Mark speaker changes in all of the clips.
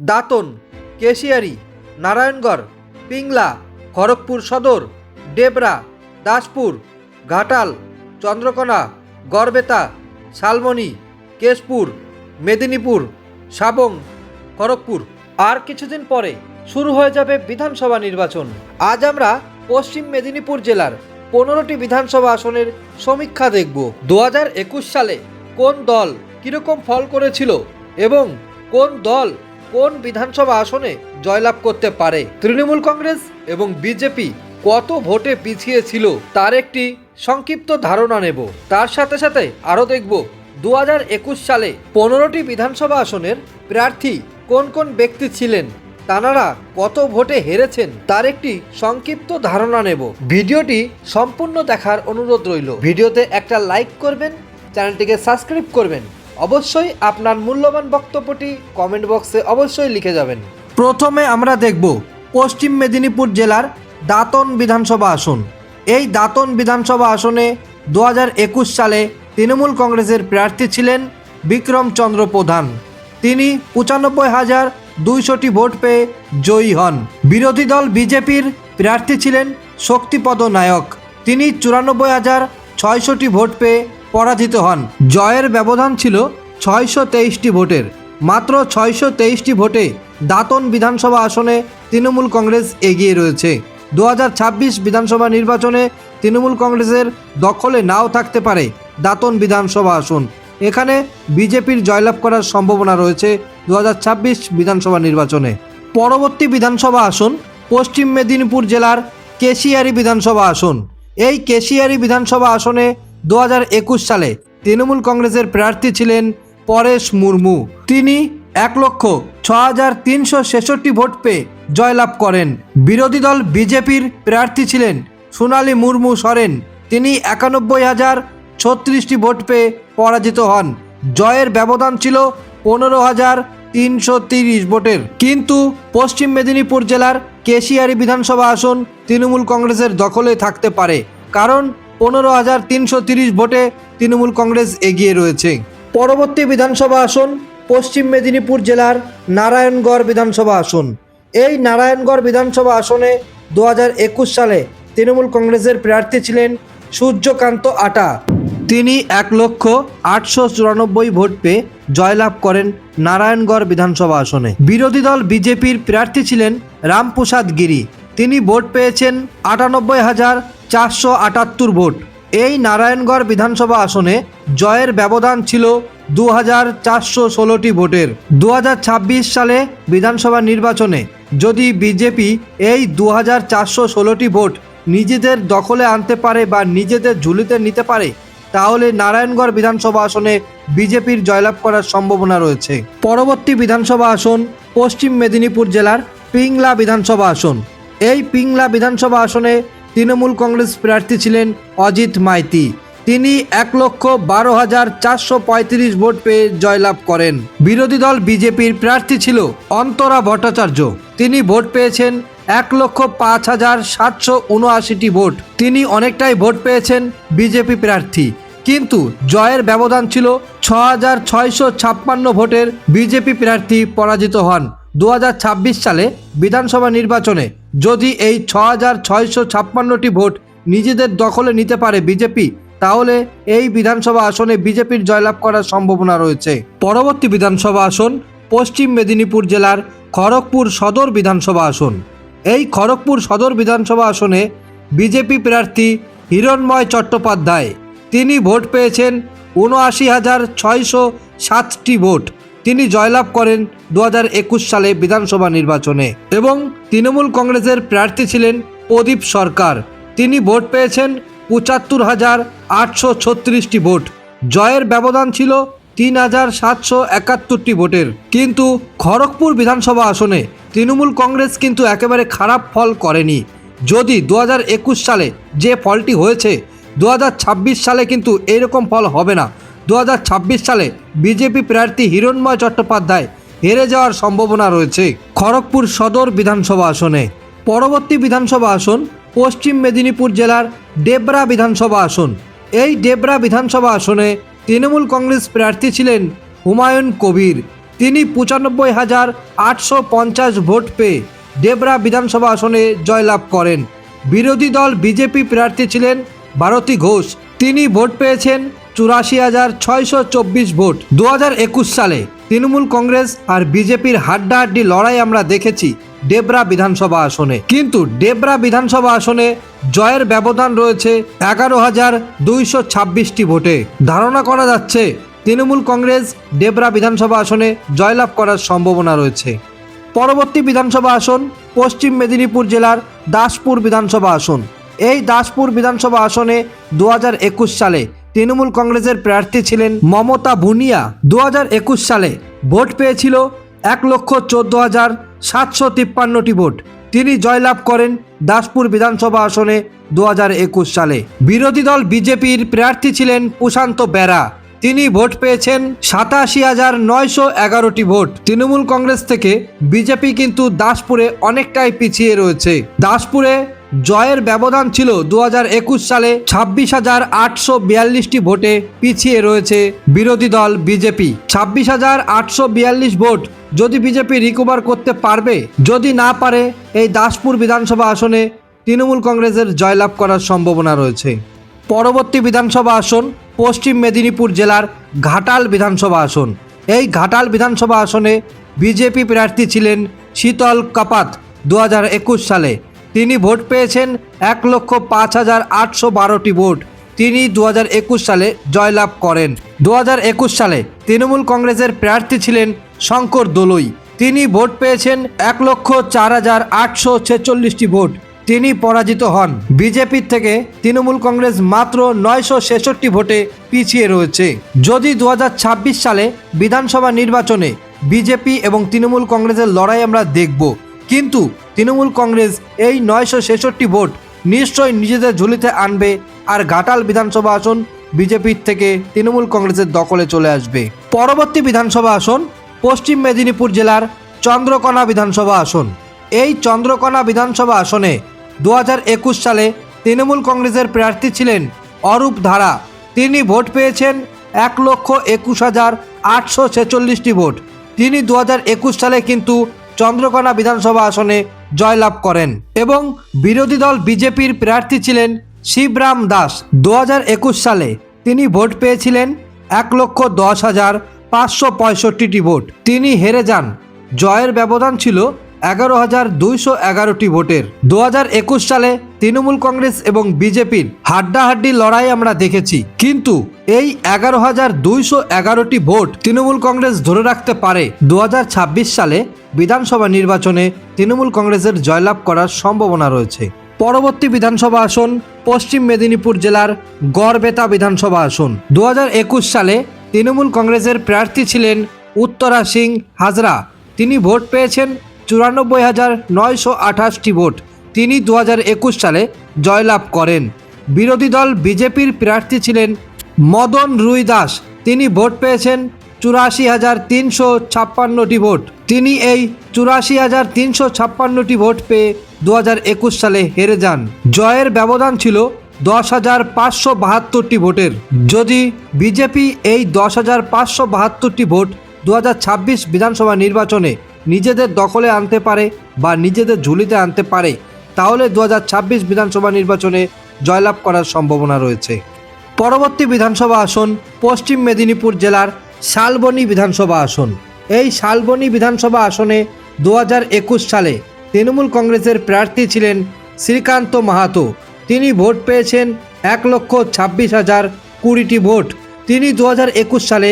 Speaker 1: দাঁতন, কেশিয়ারি, নারায়ণগড়, পিংলা, খড়গপুর সদর, ডেবরা, দাসপুর, ঘাটাল, চন্দ্রকোনা, গড়বেতা শালমণি কেশপুর, মেদিনীপুর, সাবং, খড়গপুর। আর কিছুদিন পরে শুরু হয়ে যাবে বিধানসভা নির্বাচন। আজ আমরা পশ্চিম মেদিনীপুর জেলার পনেরোটি বিধানসভা আসনের সমীক্ষা দেখব। দু সালে কোন দল কীরকম ফল করেছিল এবং কোন দল কোন বিধানসভা আসনে জয়লাভ করতে পারে? তৃণমূল কংগ্রেস এবং বিজেপি কত ভোটে পিছিয়ে ছিল তার একটি সংক্ষিপ্ত ধারণা নেব। তার সাথে সাথে আরও দেখব দু একুশ সালে পনেরোটি বিধানসভা আসনের প্রার্থী কোন কোন ব্যক্তি ছিলেন? তানারা কত ভোটে হেরেছেন? তার একটি সংক্ষিপ্ত ধারণা নেব। ভিডিওটি সম্পূর্ণ দেখার অনুরোধ রইল। ভিডিওতে একটা লাইক করবেন, চ্যানেলটিকে সাবস্ক্রাইব করবেন। অবশ্যই আপনার মূল্যবান বক্তব্যটি কমেন্ট বক্সে অবশ্যই লিখে যাবেন। প্রথমে আমরা দেখব পশ্চিম মেদিনীপুর জেলার দাঁতন বিধানসভা আসন। এই দাঁতন বিধানসভা আসনে দু হাজার একুশ সালে তৃণমূল কংগ্রেসের প্রার্থী ছিলেন বিক্রম চন্দ্র প্রধান। তিনি পঁচানব্বই হাজার দুইশোটি ভোট পেয়ে জয়ী হন। বিরোধী দল বিজেপির প্রার্থী ছিলেন শক্তিপদ নায়ক। তিনি চুরানব্বই হাজার ছয়শটি ভোট পেয়ে পরাজিত হন। জয়ের ব্যবধান ছিল ছয়শো তেইশটি ভোটের। মাত্র ছয়শো তেইশটি ভোটে দাঁতন বিধানসভা আসনে তৃণমূল কংগ্রেস এগিয়ে রয়েছে। দু হাজার ছাব্বিশ বিধানসভা নির্বাচনে তৃণমূল কংগ্রেসের দখলে নাও থাকতে পারে দাঁতন বিধানসভা আসন। এখানে বিজেপির জয়লাভ করার সম্ভাবনা রয়েছে দু হাজার ছাব্বিশ বিধানসভা নির্বাচনে। পরবর্তী বিধানসভা আসন পশ্চিম মেদিনীপুর জেলার কেশিয়ারি বিধানসভা আসন। এই কেশিয়ারি বিধানসভা আসনে দু হাজার একুশ সালে তৃণমূল কংগ্রেসের প্রার্থী ছিলেন পরেশ মুর্মু। তিনি এক লক্ষ ছ হাজার তিনশো ছেষট্টি ভোট পেয়ে জয়লাভ করেন। বিরোধী দল বিজেপির প্রার্থী ছিলেন সোনালী মুর্মু সরেন। তিনি একানব্বই হাজার ছত্রিশটি ভোট পেয়ে পরাজিত হন। জয়ের ব্যবধান ছিল পনেরো হাজার তিনশো তিরিশ ভোটের। কিন্তু পশ্চিম মেদিনীপুর জেলার কেশিয়ারি বিধানসভা আসন তৃণমূল কংগ্রেসের দখলে থাকতে পারে। কারণ পনেরো হাজার তিনশো তিরিশ ভোটে তৃণমূল কংগ্রেস এগিয়ে রয়েছে। পরবর্তী বিধানসভা আসন, পশ্চিম মেদিনীপুর জেলার নারায়ণগড় বিধানসভা আসন। এই নারায়ণগড় বিধানসভা আসনে দু হাজার একুশ সালে তৃণমূল কংগ্রেসের প্রার্থী ছিলেন সূর্যকান্ত আটা। তিনি এক লক্ষ আটশো চুরানব্বই ভোট পেয়ে জয়লাভ করেন নারায়ণগড় বিধানসভা আসনে। বিরোধী দল বিজেপির প্রার্থী ছিলেন রামপ্রসাদ গিরি। তিনি ভোট পেয়েছেন আটানব্বই হাজার চারশো আটাত্তর ভোট। এই নারায়ণগড় বিধানসভা আসনে জয়ের ব্যবধান ছিল দু হাজার চারশো ষোলোটি ভোটের। দু হাজার ছাব্বিশ সালে বিধানসভা নির্বাচনে যদি বিজেপি এই দু হাজার চারশো ষোলোটি ভোট নিজেদের দখলে আনতে পারে বা নিজেদের ঝুলিতে নিতে পারে, তাহলে নারায়ণগড় বিধানসভা আসনে বিজেপির জয়লাভ করার সম্ভাবনা রয়েছে। পরবর্তী বিধানসভা আসন পশ্চিম মেদিনীপুর জেলার পিংলা বিধানসভা আসন। এই পিংলা বিধানসভা আসনে তৃণমূল কংগ্রেস প্রার্থী ছিলেন অজিত মাইতি। তিনি এক লক্ষ বারো হাজার চারশো পঁয়ত্রিশ ভোট পেয়ে জয়লাভ করেন। বিরোধী দল বিজেপির প্রার্থী ছিল অন্তরা ভট্টাচার্য। তিনি ভোট পেয়েছেন এক লক্ষ পাঁচ হাজার সাতশো উনআশিটি ভোট। তিনি অনেকটাই ভোট পেয়েছেন বিজেপি প্রার্থী। কিন্তু জয়ের ব্যবধান ছিল ছ হাজার ছয়শো ছাপ্পান্ন ভোটের বিজেপি প্রার্থী পরাজিত হন। দু হাজার ছাব্বিশ সালে বিধানসভা নির্বাচনে যদি এই ছ হাজার ছয়শো ছাপ্পান্নটি ভোট নিজেদের দখলে নিতে পারে বিজেপি, তাহলে এই বিধানসভা আসনে বিজেপির জয়লাভ করার সম্ভাবনা রয়েছে। পরবর্তী বিধানসভা আসন পশ্চিম মেদিনীপুর জেলার খড়গপুর সদর বিধানসভা আসন। এই খড়গপুর সদর বিধানসভা আসনে বিজেপি প্রার্থী হিরণময় চট্টোপাধ্যায়, তিনি ভোট পেয়েছেন উনআশি হাজার ছয়শো সাতটি ভোট। তিনি জয়লাভ করেন দু সালে বিধানসভা নির্বাচনে এবং তৃণমূল কংগ্রেসের প্রার্থী ছিলেন প্রদীপ সরকার। তিনি ভোট পেয়েছেন পঁচাত্তর হাজার আটশো ছত্রিশটি ভোট। জয়ের ব্যবধান ছিল তিন হাজার সাতশো একাত্তরটি ভোটের। কিন্তু খড়গপুর বিধানসভা আসনে তৃণমূল কংগ্রেস কিন্তু একেবারে খারাপ ফল করেনি। যদি দু সালে যে ফলটি হয়েছে দু হাজার ছাব্বিশ সালে কিন্তু এরকম ফল হবে না। দু হাজার ছাব্বিশ সালে বিজেপি প্রার্থী হিরণময় চট্টোপাধ্যায় হেরে যাওয়ার সম্ভাবনা রয়েছে খড়গপুর সদর বিধানসভা আসনে। পরবর্তী বিধানসভা আসন পশ্চিম মেদিনীপুর জেলার ডেবরা বিধানসভা আসন। এই ডেবরা বিধানসভা আসনে তৃণমূল কংগ্রেস প্রার্থী ছিলেন হুমায়ুন কবির। তিনি পঁচানব্বই হাজার আটশো পঞ্চাশ ভোট পেয়ে ডেবরা বিধানসভা আসনে জয়লাভ করেন। বিরোধী দল বিজেপি প্রার্থী ছিলেন ভারতী ঘোষ। তিনি ভোট পেয়েছেন চুরাশি হাজার ছয়শো চব্বিশ ভোট। দু হাজার একুশ সালে তৃণমূল কংগ্রেস আর বিজেপির হাড্ডাহাড্ডি লড়াই আমরা দেখেছি ডেবরা বিধানসভা আসনে। কিন্তু ডেবরা বিধানসভা আসনে জয়ের ব্যবধান রয়েছে এগারো হাজার দুইশো ছাব্বিশটি ভোটে। ধারণা করা যাচ্ছে তৃণমূল কংগ্রেস ডেবরা বিধানসভা আসনে জয়লাভ করার সম্ভাবনা রয়েছে। পরবর্তী বিধানসভা আসন পশ্চিম মেদিনীপুর জেলার দাসপুর বিধানসভা আসন। এই দাসপুর বিধানসভা আসনে দু হাজার একুশ সালে তৃণমূল কংগ্রেসের প্রার্থী ছিলেন মমতা ভুনিয়া দু হাজার একুশ সালে ভোট পেয়েছিল এক লক্ষ চোদ্দ হাজার সাতশো তিপ্পান্নটি ভোট। তিনি জয়লাভ করেন দাসপুর বিধানসভা আসনে দু হাজার একুশ সালে। বিরোধী দল বিজেপির প্রার্থী ছিলেন প্রশান্ত বেরা। তিনি ভোট পেয়েছেন সাতাশি হাজার নয়শো এগারোটি ভোট। তৃণমূল কংগ্রেস থেকে বিজেপি কিন্তু দাসপুরে অনেকটাই পিছিয়ে রয়েছে। দাসপুরে জয়ের ব্যবধান ছিল দু হাজার একুশ সালে ছাব্বিশ হাজার আটশো বিয়াল্লিশটি ভোটে পিছিয়ে রয়েছে বিরোধী দল বিজেপি। ছাব্বিশ হাজার আটশো বিয়াল্লিশ ভোট যদি বিজেপি রিকভার করতে পারবে, যদি না পারে, এই দাসপুর বিধানসভা আসনে তৃণমূল কংগ্রেসের জয়লাভ করার সম্ভাবনা রয়েছে। পরবর্তী বিধানসভা আসন পশ্চিম মেদিনীপুর জেলার ঘাটাল বিধানসভা আসন। এই ঘাটাল বিধানসভা আসনে বিজেপি প্রার্থী ছিলেন শীতল কাপাত দু হাজার একুশ সালে। তিনি ভোট পেয়েছেন এক লক্ষ পাঁচ হাজার আটশো বারোটি ভোট। তিনি দু হাজার একুশ সালে জয়লাভ করেন। দু হাজার একুশ সালে তৃণমূল কংগ্রেসের প্রার্থী ছিলেন শঙ্কর দোলই। তিনি ভোট পেয়েছেন এক লক্ষ চার হাজার আটশো ছেচল্লিশটি ভোট। তিনি পরাজিত হন। বিজেপির থেকে তৃণমূল কংগ্রেস মাত্র নয়শো ছেষট্টি ভোটে পিছিয়ে রয়েছে। যদি দু হাজার ছাব্বিশ সালে বিধানসভা নির্বাচনে বিজেপি এবং তৃণমূল কংগ্রেসের লড়াই আমরা দেখব। কিন্তু তৃণমূল কংগ্রেস এই নয়শো ছেষট্টি ভোট নিশ্চয়ই নিজেদের ঝুলিতে আনবে আর ঘাটাল বিধানসভা আসন বিজেপির থেকে তৃণমূল কংগ্রেসের দখলে চলে আসবে। পরবর্তী বিধানসভা আসন পশ্চিম মেদিনীপুর জেলার চন্দ্রকোনা বিধানসভা আসন। এই চন্দ্রকোনা বিধানসভা আসনে দু একুশ সালে তৃণমূল কংগ্রেসের প্রার্থী ছিলেন অরূপ ধারা। তিনি ভোট পেয়েছেন এক লক্ষ একুশ হাজার আটশো ছেচল্লিশটি ভোট। তিনি দু হাজার একুশ সালে কিন্তু চন্দ্রকোনা বিধানসভা আসনে জয়লাভ করেন এবং বিরোধী দল বিজেপির প্রার্থী ছিলেন শিবরাম দাস। দু হাজার একুশ সালে তিনি ভোট পেয়েছিলেন এক লক্ষ দশ হাজার পাঁচশো পঁয়ষট্টিটি ভোট। তিনি হেরে যান। জয়ের ব্যবধান ছিল এগারো হাজার দুইশো এগারোটি ভোটের। দু হাজার একুশ সালে তৃণমূল কংগ্রেস এবং বিজেপির হাড্ডাহাড্ডি লড়াই আমরা দেখেছি। কিন্তু এই এগারো হাজার দুইশো এগারোটি ভোট তৃণমূল কংগ্রেস ধরে রাখতে পারে দু হাজার ছাব্বিশ সালে বিধানসভা নির্বাচনে তৃণমূল কংগ্রেসের জয়লাভ করার সম্ভাবনা রয়েছে। পরবর্তী বিধানসভা আসন পশ্চিম মেদিনীপুর জেলার গড়বেতা বিধানসভা আসন। দু হাজার একুশ সালে তৃণমূল কংগ্রেসের প্রার্থী ছিলেন উত্তরা সিং হাজরা। তিনি ভোট পেয়েছেন চুরানব্বই হাজার নয়শো আঠাশটি ভোট। তিনি দু হাজার একুশ সালে জয়লাভ করেন। বিরোধী দল বিজেপির প্রার্থী ছিলেন মদন রুই দাস। তিনি ভোট পেয়েছেন চুরাশি হাজার তিনশো ছাপ্পান্নটি ভোট। তিনি এই চুরাশি হাজার তিনশো ছাপ্পান্নটি ভোট পেয়ে দু হাজার একুশ সালে হেরে যান। জয়ের ব্যবধান ছিল দশ হাজার পাঁচশো বাহাত্তরটি ভোটের। যদি বিজেপি এই দশ হাজার পাঁচশো বাহাত্তরটি ভোট দু হাজার ছাব্বিশ বিধানসভা নির্বাচনে নিজেদের দখলে আনতে পারে বা নিজেদের ঝুলিতে আনতে পারে, তাহলে দু হাজার ছাব্বিশ বিধানসভা নির্বাচনে জয়লাভ করার সম্ভাবনা রয়েছে। পরবর্তী বিধানসভা আসন পশ্চিম মেদিনীপুর জেলার শালবনী বিধানসভা আসন। এই শালবনী বিধানসভা আসনে দু হাজার একুশ সালে তৃণমূল কংগ্রেসের প্রার্থী ছিলেন শ্রীকান্ত মাহাতো। তিনি ভোট পেয়েছেন এক লক্ষ ছাব্বিশ হাজার কুড়িটি ভোট। তিনি দু হাজার একুশ সালে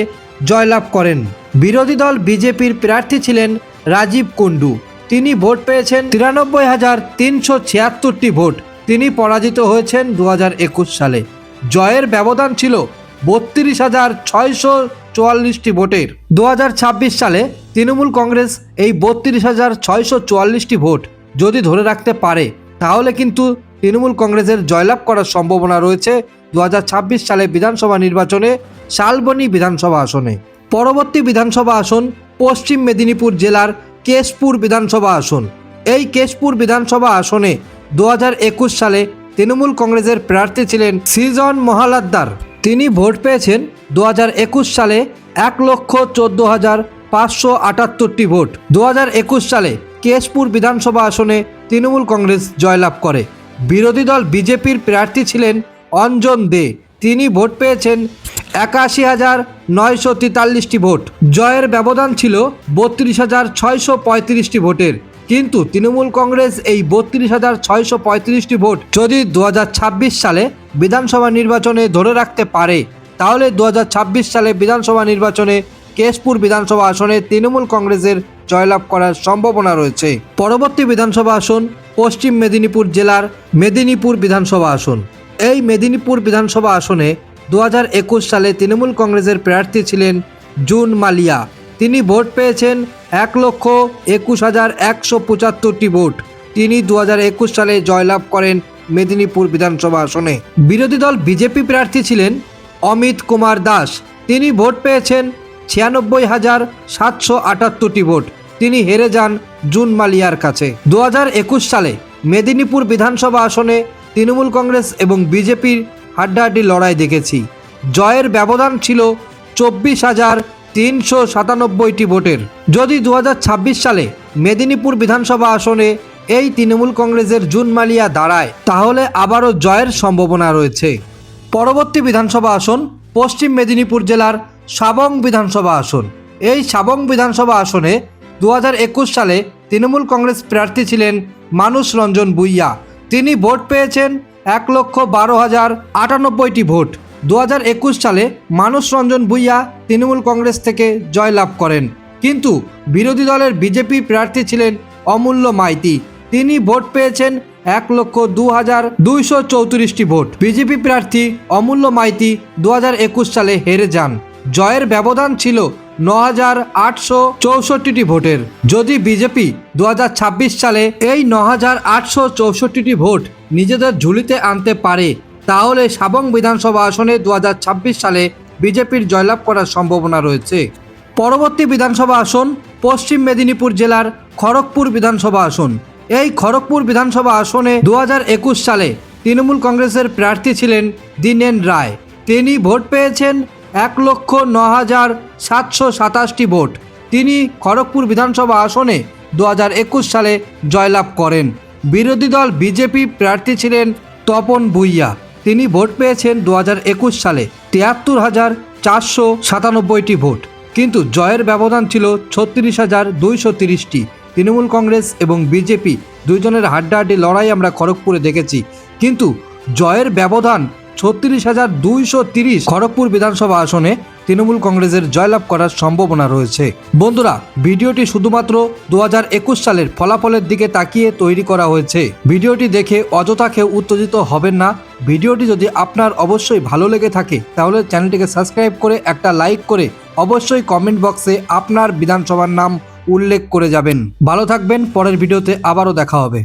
Speaker 1: জয়লাভ করেন। বিরোধী দল বিজেপির প্রার্থী ছিলেন রাজীব কুণ্ডু। তিনি ভোট পেয়েছেন তিরানব্বই হাজার তিনশো ছিয়াত্তরটি ভোট। তিনি পরাজিত হয়েছেন দু হাজার একুশ সালে। জয়ের ব্যবধান ছিল বত্রিশ হাজার ছয়শো চুয়াল্লিশটি ভোটের। দু হাজার ছাব্বিশ সালে তৃণমূল কংগ্রেস এই বত্রিশ হাজার ছয়শো চুয়াল্লিশটি ভোট যদি ধরে রাখতে পারে, তাহলে কিন্তু তৃণমূল কংগ্রেসের জয়লাভ করার সম্ভাবনা রয়েছে। দু হাজার ছাব্বিশ সালে বিধানসভা নির্বাচনে শালবনী বিধানসভা আসনে। পরবর্তী বিধানসভা আসন পশ্চিম মেদিনীপুর জেলার কেশপুর বিধানসভা আসন। এই কেশপুর বিধানসভা আসনে দু হাজার একুশ সালে তৃণমূল কংগ্রেসের প্রার্থী ছিলেন সৃজন মহালাদ্দার তিনি ভোট পেয়েছেন দু হাজার একুশ সালে এক লক্ষ চোদ্দ হাজার পাঁচশো আটাত্তরটি ভোট। দু সালে কেশপুর বিধানসভা আসনে তৃণমূল কংগ্রেস জয়লাভ করে। বিরোধী দল বিজেপির প্রার্থী ছিলেন অঞ্জন দে। তিনি ভোট পেয়েছেন একাশি হাজার নয়শো তেতাল্লিশটি ভোট। জয়ের ব্যবধান ছিল বত্রিশ হাজার ছয়শো পঁয়ত্রিশটি ভোটের। কিন্তু তৃণমূল কংগ্রেস এই বত্রিশ হাজার ছয়শো পঁয়ত্রিশটি ভোট যদি দু হাজার ছাব্বিশ সালে বিধানসভা নির্বাচনে ধরে রাখতে পারে, তাহলে দু হাজার ছাব্বিশ সালে বিধানসভা নির্বাচনে কেশপুর বিধানসভা আসনে তৃণমূল কংগ্রেসের জয়লাভ করার সম্ভাবনা রয়েছে। পরবর্তী বিধানসভা আসন পশ্চিম মেদিনীপুর জেলার মেদিনীপুর বিধানসভা আসন। এই মেদিনীপুর বিধানসভা আসনে দু হাজার একুশ সালে তৃণমূল কংগ্রেসের প্রার্থী ছিলেন জুন মালিয়া। তিনি ভোট পেয়েছেন এক লক্ষ একুশ হাজার একশো পঁচাত্তরটি ভোট। তিনি দু সালে জয়লাভ করেন মেদিনীপুর বিধানসভা আসনে। বিরোধী দল বিজেপি প্রার্থী ছিলেন অমিত কুমার দাস। তিনি ভোট পেয়েছেন ছিয়ানব্বই হাজার সাতশো আটাত্তরটি ভোট। তিনি হেরে যান জুন মালিয়ার কাছে। দু সালে মেদিনীপুর বিধানসভা আসনে তৃণমূল কংগ্রেস এবং বিজেপির হাড্ডাহাড্ডি লড়াই দেখেছি। জয়ের ব্যবধান ছিল চব্বিশ হাজার তিনশো সাতানব্বইটি ভোটের। যদি দু হাজার ছাব্বিশ সালে মেদিনীপুর বিধানসভা আসনে এই তৃণমূল কংগ্রেসের জুন মালিয়া দাঁড়ায়, তাহলে আবারও জয়ের সম্ভাবনা রয়েছে। পরবর্তী বিধানসভা আসন পশ্চিম মেদিনীপুর জেলার সাবং বিধানসভা আসন। এই সাবং বিধানসভা আসনে দু হাজার একুশ সালে তৃণমূল কংগ্রেস প্রার্থী ছিলেন মানুষ রঞ্জন বুইয়া তিনি ভোট পেয়েছেন এক লক্ষ বারো হাজার আটানব্বইটি ভোট। দু হাজার একুশ সালে মানুষ রঞ্জন ভুইয়া তৃণমূল কংগ্রেস থেকে জয়লাভ করেন। কিন্তু বিরোধী দলের বিজেপি প্রার্থী ছিলেন অমূল্য মাইতি। তিনি ভোট পেয়েছেন এক লক্ষ দু হাজার দুইশো চৌত্রিশটি ভোট। বিজেপি প্রার্থী অমূল্য মাইতি দু হাজার একুশ সালে হেরে যান। জয়ের ব্যবধান ছিল ন হাজার আটশো চৌষট্টিটি ভোটের। যদি বিজেপি দু হাজার ছাব্বিশ সালে এই ন হাজার আটশো চৌষট্টিটি ভোট নিজেদের ঝুলিতে আনতে পারে, তাহলে সাবং বিধানসভা আসনে দু হাজার ছাব্বিশ সালে বিজেপির জয়লাভ করার সম্ভাবনা রয়েছে। পরবর্তী বিধানসভা আসন পশ্চিম মেদিনীপুর জেলার খড়গপুর বিধানসভা আসন। এই খড়গপুর বিধানসভা আসনে দু হাজার একুশ সালে তৃণমূল কংগ্রেসের প্রার্থী ছিলেন দীনেন রায়। তিনি ভোট পেয়েছেন এক লক্ষ ন হাজার সাতশো সাতাশটি ভোট। তিনি খড়গপুর বিধানসভা আসনে দু হাজার একুশ সালে জয়লাভ করেন। বিরোধী দল বিজেপি প্রার্থী ছিলেন তপন ভুইয়া। তিনি ভোট পেয়েছেন দু হাজার একুশ সালে তিয়াত্তর হাজার চারশো সাতানব্বইটি ভোট। কিন্তু জয়ের ব্যবধান ছিল ছত্রিশ হাজার দুইশো তিরিশটি। তৃণমূল কংগ্রেস এবং বিজেপি দুইজনের হাড্ডাহাড্ডি লড়াই আমরা খড়গপুরে দেখেছি। কিন্তু জয়ের ব্যবধান ছত্রিশ হাজার দুইশো তিরিশ খড়গপুর বিধানসভা আসনে তৃণমূল কংগ্রেসের জয়লাভ করার সম্ভাবনা রয়েছে। বন্ধুরা, ভিডিওটি শুধুমাত্র দু হাজার একুশ সালের ফলাফলের দিকে তাকিয়ে তৈরি করা হয়েছে। ভিডিওটি দেখে অযথা খেয়ে উত্তেজিত হবেন না। ভিডিওটি যদি আপনার অবশ্যই ভালো লেগে থাকে, তাহলে চ্যানেলটিকে সাবস্ক্রাইব করে একটা লাইক করে অবশ্যই কমেন্ট বক্সে আপনার বিধানসভার নাম উল্লেখ করে যাবেন। ভালো থাকবেন, পরের ভিডিওতে আবারও দেখা হবে।